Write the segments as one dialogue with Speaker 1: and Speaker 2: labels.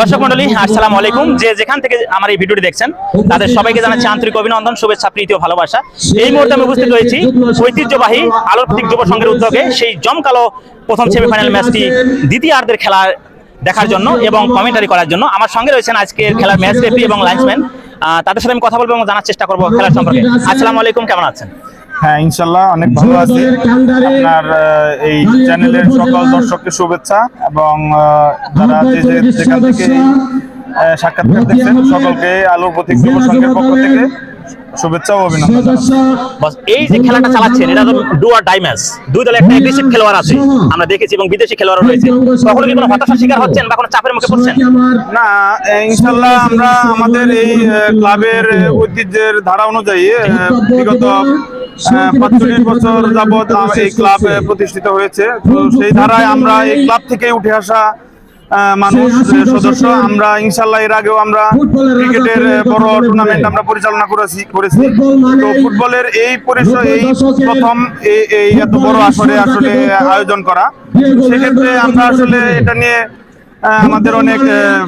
Speaker 1: দর্শক মন্ডলী আসসালামু আলাইকুম। যে যেখান থেকে আমার এই ভিডিওটি দেখছেন তাদের সবাইকে জানাচ্ছি আন্তরিক অভিনন্দন শুভেচ্ছা প্রীতি ও ভালোবাসা। এই মুহূর্তে আমি উপস্থিত হয়েছি ঐতিহ্যবাহী আলোর প্রতীক যুব সংঘের উদ্যোগে সেই জমকালো প্রথম সেমিফাইনাল ম্যাচটি দ্বিতীয়ার্ধের খেলার দেখার জন্য এবং কমেন্টারি করার জন্য। আমার সঙ্গে রয়েছেন আজকের খেলার ম্যাচ রেফারি এবং লাইন্সম্যান তাদের সাথে আমি কথা বলব এবং জানার চেষ্টা করব খেলার সম্পর্কে। আসসালামু আলাইকুম কেমন আছেন?
Speaker 2: হ্যাঁ ইনশাল্লাহ অনেক ভালো আছি। আপনার এই চ্যানেলের সকল দর্শককে শুভেচ্ছা এবং যারা যেখান থেকে সাক্ষাৎকার দেখছেন সকলকে আলোর প্রতীক যুব সংঘের পক্ষ থেকে শুভেচ্ছা ও অভিনন্দন।
Speaker 1: এই যে খেলাটা চালাচ্ছেন এটা তো ডু আর ডাই ম্যাচ দুই দলে একটা খেলোয়াড় আছে। আমরা দেখেছি এবং বিদেশি খেলোয়াড় রয়েছে। কখনো কি কোনো হতাশার শিকার হচ্ছেন বা কোনো চাপের মুখে পড়ছেন?
Speaker 2: না আমরা আমাদের এই ক্লাবের ঐতিহ্যের ধারা অনুযায়ী বিগত বছর যাবৎ এই ক্লাব প্রতিষ্ঠিত হয়েছে। তো সেই ধারায় আমরা এই ক্লাব থেকে উঠে আসা মানুষ সদস্য আমরা ইনশাল্লাহ এর আগেও আমরা ক্রিকেটের বড় টুর্নামেন্ট আমরা পরিচালনা করেছি করেছি। তো ফুটবলের এই এই প্রথম এই এত বড় আসরে আসলে আয়োজন করা। সেক্ষেত্রে আমরা আসলে এটা নিয়ে আমাদের অনেক আহ,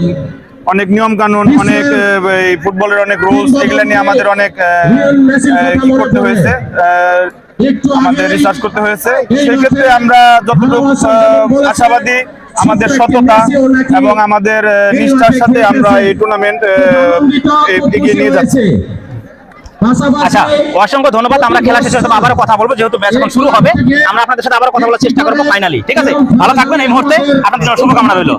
Speaker 2: অনেক নিয়ম কানুন অনেক এই ফুটবলের অনেক রুলস এগুলো নিয়ে আমাদের অনেক কি করতে হয়েছে। আমাদের রিসার্চ করতে হয়েছে। সেই ক্ষেত্রে আমরা যতটুকু আশাবাদী আমাদের সততা এবং আমাদের নিষ্ঠার সাথে আমরা এই টুর্নামেন্ট এগিয়ে নিয়ে যাচ্ছি
Speaker 1: আচ্ছা অসংখ্য ধন্যবাদ। আমরা খেলা শেষে আবারও কথা বলব যেহেতু ম্যাচ এখন শুরু হবে। আমরা আপনাদের সাথে আবার কথা বলার চেষ্টা করব ফাইনালি ঠিক আছে? ভালো থাকবেন এই মুহূর্তে। আপনাদের শুভকামনা রইল।